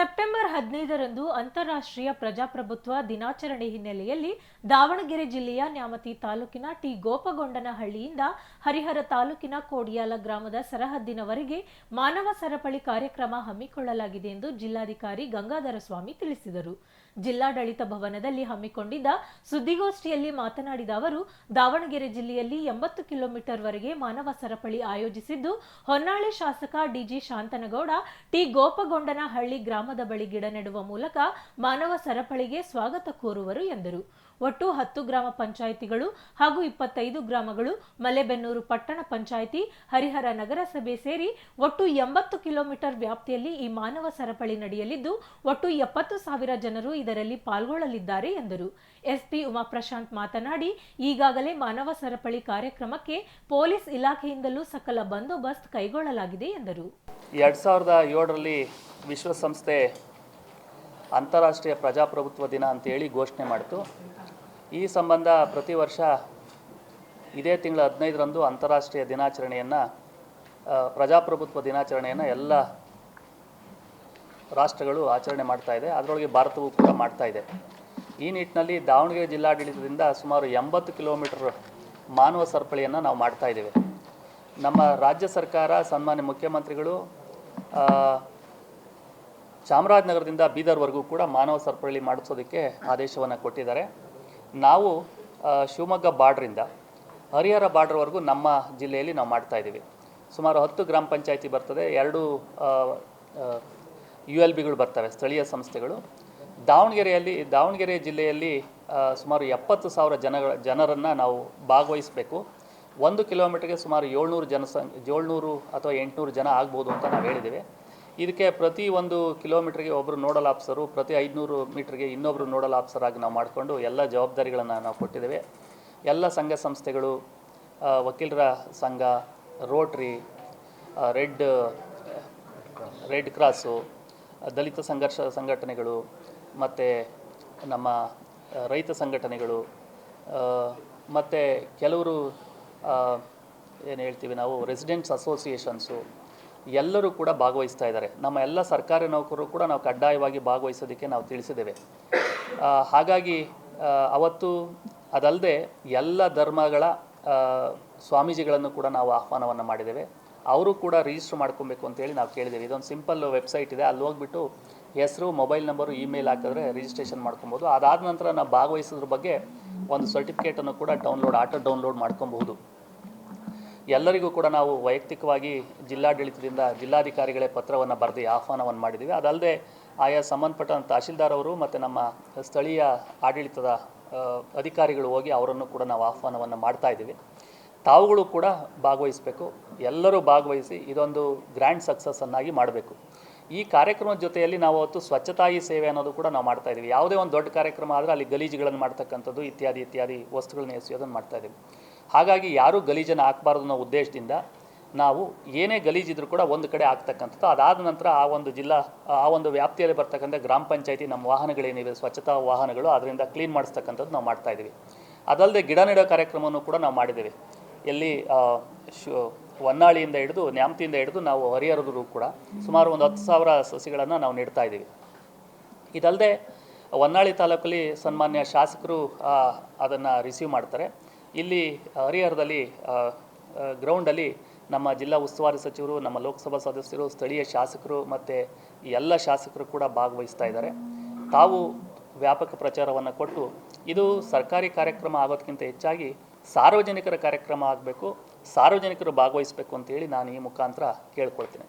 September ಹದಿನೈದರಂದು ಅಂತಾರಾಷ್ಟ್ರೀಯ ಪ್ರಜಾಪ್ರಭುತ್ವ ದಿನಾಚರಣೆ ಹಿನ್ನೆಲೆಯಲ್ಲಿ ದಾವಣಗೆರೆ ಜಿಲ್ಲೆಯ ನ್ಯಾಮತಿ ತಾಲೂಕಿನ ಟಿ ಗೋಪಗೊಂಡನಹಳ್ಳಿಯಿಂದ ಹರಿಹರ ತಾಲೂಕಿನ ಕೋಡಿಯಾಲ ಗ್ರಾಮದ ಸರಹದ್ದಿನವರೆಗೆ ಮಾನವ ಸರಪಳಿ ಕಾರ್ಯಕ್ರಮ ಹಮ್ಮಿಕೊಳ್ಳಲಾಗಿದೆ ಎಂದು ಜಿಲ್ಲಾಧಿಕಾರಿ ಗಂಗಾಧರ ಸ್ವಾಮಿ ತಿಳಿಸಿದರು. ಜಿಲ್ಲಾಡಳಿತ ಭವನದಲ್ಲಿ ಹಮ್ಮಿಕೊಂಡಿದ್ದ ಸುದ್ದಿಗೋಷ್ಠಿಯಲ್ಲಿ ಮಾತನಾಡಿದ ಅವರು, ದಾವಣಗೆರೆ ಜಿಲ್ಲೆಯಲ್ಲಿ ಎಂಬತ್ತು ಕಿಲೋಮೀಟರ್ ವರೆಗೆ ಮಾನವ ಸರಪಳಿ ಆಯೋಜಿಸಿದ್ದು, ಹೊನ್ನಾಳಿ ಶಾಸಕ ಡಿಜಿ ಶಾಂತನಗೌಡ, ಟಿ ಗೋಪಗೊಂಡನಹಳ್ಳಿ ಗ್ರಾಮದ ಬಳಿ ಗಿಡ ನೆಡುವ ಮೂಲಕ ಮಾನವ ಸರಪಳಿಗೆ ಸ್ವಾಗತ ಕೋರುವರು ಎಂದರು. ಒಟ್ಟು ಹತ್ತು ಗ್ರಾಮ ಪಂಚಾಯಿತಿಗಳು ಹಾಗೂ ಇಪ್ಪತ್ತೈದು ಗ್ರಾಮಗಳು ಮಲೆಬೆನ್ನೂರು ಪಟ್ಟಣ ಪಂಚಾಯಿತಿ, ಹರಿಹರ ನಗರಸಭೆ ಸೇರಿ ಒಟ್ಟು ಎಂಬತ್ತು ಕಿಲೋಮೀಟರ್ ವ್ಯಾಪ್ತಿಯಲ್ಲಿ ಈ ಮಾನವ ಸರಪಳಿ ನಡೆಯಲಿದ್ದು, ಒಟ್ಟು ಎಪ್ಪತ್ತು ಸಾವಿರ ಜನರು ಇದರಲ್ಲಿ ಪಾಲ್ಗೊಳ್ಳಲಿದ್ದಾರೆ ಎಂದರು. ಎಸ್ಪಿ ಉಮಾಪ್ರಶಾಂತ್ ಮಾತನಾಡಿ, ಈಗಾಗಲೇ ಮಾನವ ಸರಪಳಿ ಕಾರ್ಯಕ್ರಮಕ್ಕೆ ಪೊಲೀಸ್ ಇಲಾಖೆಯಿಂದಲೂ ಸಕಲ ಬಂದೋಬಸ್ತ್ ಕೈಗೊಳ್ಳಲಾಗಿದೆ ಎಂದರು. ಎರಡ್ ಸಾವಿರದ ಏಳರಲ್ಲಿ ವಿಶ್ವಸಂಸ್ಥೆ ಅಂತಾರಾಷ್ಟ್ರೀಯ ಪ್ರಜಾಪ್ರಭುತ್ವ ದಿನ ಅಂತೇಳಿ ಘೋಷಣೆ ಮಾಡಿತು. ಈ ಸಂಬಂಧ ಪ್ರತಿ ವರ್ಷ ಇದೇ ತಿಂಗಳ ಹದಿನೈದರಂದು ಅಂತಾರಾಷ್ಟ್ರೀಯ ದಿನಾಚರಣೆಯನ್ನು ಪ್ರಜಾಪ್ರಭುತ್ವ ದಿನಾಚರಣೆಯನ್ನು ಎಲ್ಲ ರಾಷ್ಟ್ರಗಳು ಆಚರಣೆ ಮಾಡ್ತಾ ಇದೆ. ಅದರೊಳಗೆ ಭಾರತವೂ ಕೂಡ ಮಾಡ್ತಾ ಇದೆ. ಈ ನಿಟ್ಟಿನಲ್ಲಿ ದಾವಣಗೆರೆ ಜಿಲ್ಲಾಡಳಿತದಿಂದ ಸುಮಾರು ಎಂಬತ್ತು ಕಿಲೋಮೀಟರ್ ಮಾನವ ಸರಪಳಿಯನ್ನು ನಾವು ಮಾಡ್ತಾ ಇದ್ದೇವೆ. ನಮ್ಮ ರಾಜ್ಯ ಸರ್ಕಾರ, ಸನ್ಮಾನ್ಯ ಮುಖ್ಯಮಂತ್ರಿಗಳು ಚಾಮರಾಜನಗರದಿಂದ ಬೀದರ್ವರೆಗೂ ಕೂಡ ಮಾನವ ಸರಪಳಿ ಮಾಡಿಸೋದಕ್ಕೆ ಆದೇಶವನ್ನು ಕೊಟ್ಟಿದ್ದಾರೆ. ನಾವು ಶಿವಮೊಗ್ಗ ಬಾರ್ಡ್ರಿಂದ, ಹರಿಹರ ಬಾರ್ಡ್ರ್ವರೆಗೂ ನಮ್ಮ ಜಿಲ್ಲೆಯಲ್ಲಿ ನಾವು ಮಾಡ್ತಾ ಇದ್ದೀವಿ. ಸುಮಾರು ಹತ್ತು ಗ್ರಾಮ ಪಂಚಾಯಿತಿ ಬರ್ತದೆ, ಎರಡು ಯು ಎಲ್ ಬಿಗಳು ಬರ್ತವೆ ಸ್ಥಳೀಯ ಸಂಸ್ಥೆಗಳು. ದಾವಣಗೆರೆಯಲ್ಲಿ, ದಾವಣಗೆರೆ ಜಿಲ್ಲೆಯಲ್ಲಿ ಸುಮಾರು ಎಪ್ಪತ್ತು ಸಾವಿರ ಜನಗಳ, ಜನರನ್ನು ನಾವು ಭಾಗವಹಿಸಬೇಕು. ಒಂದು ಕಿಲೋಮೀಟರ್ಗೆ ಸುಮಾರು ಏಳ್ನೂರು ಜನಸಂಖ್ಯೆ ಏಳ್ನೂರು ಅಥವಾ ಎಂಟುನೂರು ಜನ ಆಗ್ಬೋದು ಅಂತ ನಾವು ಹೇಳಿದ್ದೇವೆ. ಇದಕ್ಕೆ ಪ್ರತಿ ಒಂದು ಕಿಲೋಮೀಟ್ರಿಗೆ ಒಬ್ಬರು ನೋಡಲ್ ಆಫೀಸರು, ಪ್ರತಿ ಐದುನೂರು ಮೀಟ್ರಿಗೆ ಇನ್ನೊಬ್ಬರು ನೋಡಲ್ ಆಫೀಸರ್ ನಾವು ಮಾಡಿಕೊಂಡು ಎಲ್ಲ ಜವಾಬ್ದಾರಿಗಳನ್ನು ನಾವು ಕೊಟ್ಟಿದ್ದೇವೆ. ಎಲ್ಲ ಸಂಘ ಸಂಸ್ಥೆಗಳು ವಕೀಲರ ಸಂಘ, ರೋಟ್ರಿ ರೆಡ್ ರೆಡ್ ಕ್ರಾಸು, ದಲಿತ ಸಂಘರ್ಷ ಸಂಘಟನೆಗಳು, ಮತ್ತು ನಮ್ಮ ರೈತ ಸಂಘಟನೆಗಳು ಮತ್ತು ಕೆಲವರು ಏನು ಹೇಳ್ತೀವಿ ನಾವು ರೆಸಿಡೆಂಟ್ಸ್ ಅಸೋಸಿಯೇಷನ್ಸು ಎಲ್ಲರೂ ಕೂಡ ಭಾಗವಹಿಸ್ತಾ ಇದ್ದಾರೆ. ನಮ್ಮ ಎಲ್ಲ ಸರ್ಕಾರಿ ನೌಕರರು ಕೂಡ ನಾವು ಕಡ್ಡಾಯವಾಗಿ ಭಾಗವಹಿಸೋದಕ್ಕೆ ನಾವು ತಿಳಿಸಿದ್ದೇವೆ. ಹಾಗಾಗಿ ಅವತ್ತು ಅದಲ್ಲದೆ ಎಲ್ಲ ಧರ್ಮಗಳ ಸ್ವಾಮೀಜಿಗಳನ್ನು ಕೂಡ ನಾವು ಆಹ್ವಾನವನ್ನು ಮಾಡಿದ್ದೇವೆ. ಅವರು ಕೂಡ ರಿಜಿಸ್ಟರ್ ಮಾಡ್ಕೊಬೇಕು ಅಂತೇಳಿ ನಾವು ಕೇಳಿದ್ದೇವೆ. ಇದೊಂದು ಸಿಂಪಲ್ ವೆಬ್ಸೈಟ್ ಇದೆ. ಅಲ್ಲಿ ಹೋಗ್ಬಿಟ್ಟು ಹೆಸರು ಮೊಬೈಲ್ ನಂಬರು ಇಮೇಲ್ ಹಾಕಿದ್ರೆ ರಿಜಿಸ್ಟ್ರೇಷನ್ ಮಾಡ್ಕೊಬೋದು. ಅದಾದ ನಂತರ ನಾವು ಭಾಗವಹಿಸೋದ್ರ ಬಗ್ಗೆ ಒಂದು ಸರ್ಟಿಫಿಕೇಟನ್ನು ಕೂಡ ಡೌನ್ಲೋಡ್ ಆಟೋ ಡೌನ್ಲೋಡ್ ಮಾಡ್ಕೊಬಹುದು. ಎಲ್ಲರಿಗೂ ಕೂಡ ನಾವು ವೈಯಕ್ತಿಕವಾಗಿ ಜಿಲ್ಲಾಡಳಿತದಿಂದ ಜಿಲ್ಲಾಧಿಕಾರಿಗಳೇ ಪತ್ರವನ್ನು ಬರೆದು ಆಹ್ವಾನವನ್ನು ಮಾಡಿದ್ದೀವಿ. ಅದಲ್ಲದೆ ಆಯಾ ಸಂಬಂಧಪಟ್ಟ ತಹಶೀಲ್ದಾರ್ ಅವರು ಮತ್ತು ನಮ್ಮ ಸ್ಥಳೀಯ ಆಡಳಿತದ ಅಧಿಕಾರಿಗಳು ಹೋಗಿ ಅವರನ್ನು ಕೂಡ ನಾವು ಆಹ್ವಾನವನ್ನು ಮಾಡ್ತಾ ಇದ್ದೀವಿ. ತಾವುಗಳು ಕೂಡ ಭಾಗವಹಿಸಬೇಕು. ಎಲ್ಲರೂ ಭಾಗವಹಿಸಿ ಇದೊಂದು ಗ್ರ್ಯಾಂಡ್ ಸಕ್ಸಸ್ಸನ್ನಾಗಿ ಮಾಡಬೇಕು. ಈ ಕಾರ್ಯಕ್ರಮದ ಜೊತೆಯಲ್ಲಿ ನಾವು ಅವತ್ತು ಸ್ವಚ್ಛತಾಯಿ ಸೇವೆ ಅನ್ನೋದು ಕೂಡ ನಾವು ಮಾಡ್ತಾ ಇದ್ದೀವಿ. ಯಾವುದೇ ಒಂದು ದೊಡ್ಡ ಕಾರ್ಯಕ್ರಮ ಆದರೆ ಅಲ್ಲಿ ಗಲೀಜುಗಳನ್ನು ಮಾಡ್ತಕ್ಕಂಥದ್ದು ಇತ್ಯಾದಿ ಇತ್ಯಾದಿ ವಸ್ತುಗಳನ್ನ ಎಸೆಯೋದನ್ನು ಮಾಡ್ತಾ ಇದ್ದೀವಿ. ಹಾಗಾಗಿ ಯಾರೂ ಗಲೀಜನ್ನು ಹಾಕಬಾರ್ದು ಅನ್ನೋ ಉದ್ದೇಶದಿಂದ ನಾವು ಏನೇ ಗಲೀಜಿದ್ರು ಕೂಡ ಒಂದು ಕಡೆ ಆಗ್ತಕ್ಕಂಥದ್ದು ಅದಾದ ನಂತರ ಆ ಒಂದು ಜಿಲ್ಲಾ, ಆ ಒಂದು ವ್ಯಾಪ್ತಿಯಲ್ಲಿ ಬರ್ತಕ್ಕಂಥ ಗ್ರಾಮ ಪಂಚಾಯತಿ ನಮ್ಮ ವಾಹನಗಳೇನಿವೆ, ಸ್ವಚ್ಛತಾ ವಾಹನಗಳು ಅದರಿಂದ ಕ್ಲೀನ್ ಮಾಡಿಸ್ತಕ್ಕಂಥದ್ದು ನಾವು ಮಾಡ್ತಾ ಇದ್ದೀವಿ. ಅದಲ್ಲದೆ ಗಿಡ ನೆಡೋ ಕಾರ್ಯಕ್ರಮವನ್ನು ಕೂಡ ನಾವು ಮಾಡಿದ್ದೇವೆ. ಎಲ್ಲಿ ಶು, ಹೊನ್ನಾಳಿಯಿಂದ ಹಿಡಿದು, ನ್ಯಾಮತಿಯಿಂದ ಹಿಡಿದು ನಾವು ಹರಿಹರದ್ರು ಕೂಡ ಸುಮಾರು ಒಂದು ಹತ್ತು ಸಾವಿರ ಸಸಿಗಳನ್ನು ನಾವು ನೆಡ್ತಾ ಇದ್ದೀವಿ. ಇದಲ್ಲದೆ ಹೊನ್ನಾಳಿ ತಾಲೂಕಲ್ಲಿ ಸನ್ಮಾನ್ಯ ಶಾಸಕರು ಅದನ್ನು ರಿಸೀವ್ ಮಾಡ್ತಾರೆ. ಇಲ್ಲಿ ಹರಿಹರದಲ್ಲಿ ಗ್ರೌಂಡಲ್ಲಿ ನಮ್ಮ ಜಿಲ್ಲಾ ಉಸ್ತುವಾರಿ ಸಚಿವರು, ನಮ್ಮ ಲೋಕಸಭಾ ಸದಸ್ಯರು, ಸ್ಥಳೀಯ ಶಾಸಕರು ಮತ್ತು ಎಲ್ಲ ಶಾಸಕರು ಕೂಡ ಭಾಗವಹಿಸ್ತಾ ಇದ್ದಾರೆ. ತಾವು ವ್ಯಾಪಕ ಪ್ರಚಾರವನ್ನು ಕೊಟ್ಟು, ಇದು ಸರ್ಕಾರಿ ಕಾರ್ಯಕ್ರಮ ಆಗೋದಕ್ಕಿಂತ ಹೆಚ್ಚಾಗಿ ಸಾರ್ವಜನಿಕರ ಕಾರ್ಯಕ್ರಮ ಆಗಬೇಕು, ಸಾರ್ವಜನಿಕರು ಭಾಗವಹಿಸಬೇಕು ಅಂತೇಳಿ ನಾನು ಈ ಮುಖಾಂತರ ಕೇಳ್ಕೊಳ್ತೀನಿ.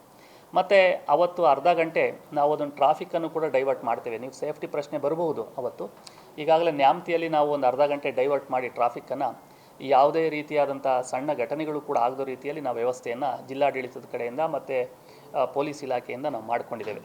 ಮತ್ತು ಅವತ್ತು ಅರ್ಧ ಗಂಟೆ ನಾವು ಅದನ್ನು ಟ್ರಾಫಿಕ್ಕನ್ನು ಕೂಡ ಡೈವರ್ಟ್ ಮಾಡ್ತೇವೆ. ನೀವು ಸೇಫ್ಟಿ ಪ್ರಶ್ನೆ ಬರಬಹುದು ಅವತ್ತು. ಈಗಾಗಲೇ ನ್ಯಾಮತಿಯಲ್ಲಿ ನಾವು ಒಂದು ಅರ್ಧ ಗಂಟೆ ಡೈವರ್ಟ್ ಮಾಡಿ ಟ್ರಾಫಿಕ್ಕನ್ನು ಯಾವುದೇ ರೀತಿಯಾದಂಥ ಸಣ್ಣ ಘಟನೆಗಳು ಕೂಡ ಆಗದ ರೀತಿಯಲ್ಲಿ ನಾವು ವ್ಯವಸ್ಥೆಯನ್ನು ಜಿಲ್ಲಾಡಳಿತದ ಕಡೆಯಿಂದ ಮತ್ತು ಪೊಲೀಸ್ ಇಲಾಖೆಯಿಂದ ನಾವು ಮಾಡಿಕೊಂಡಿದ್ದೇವೆ.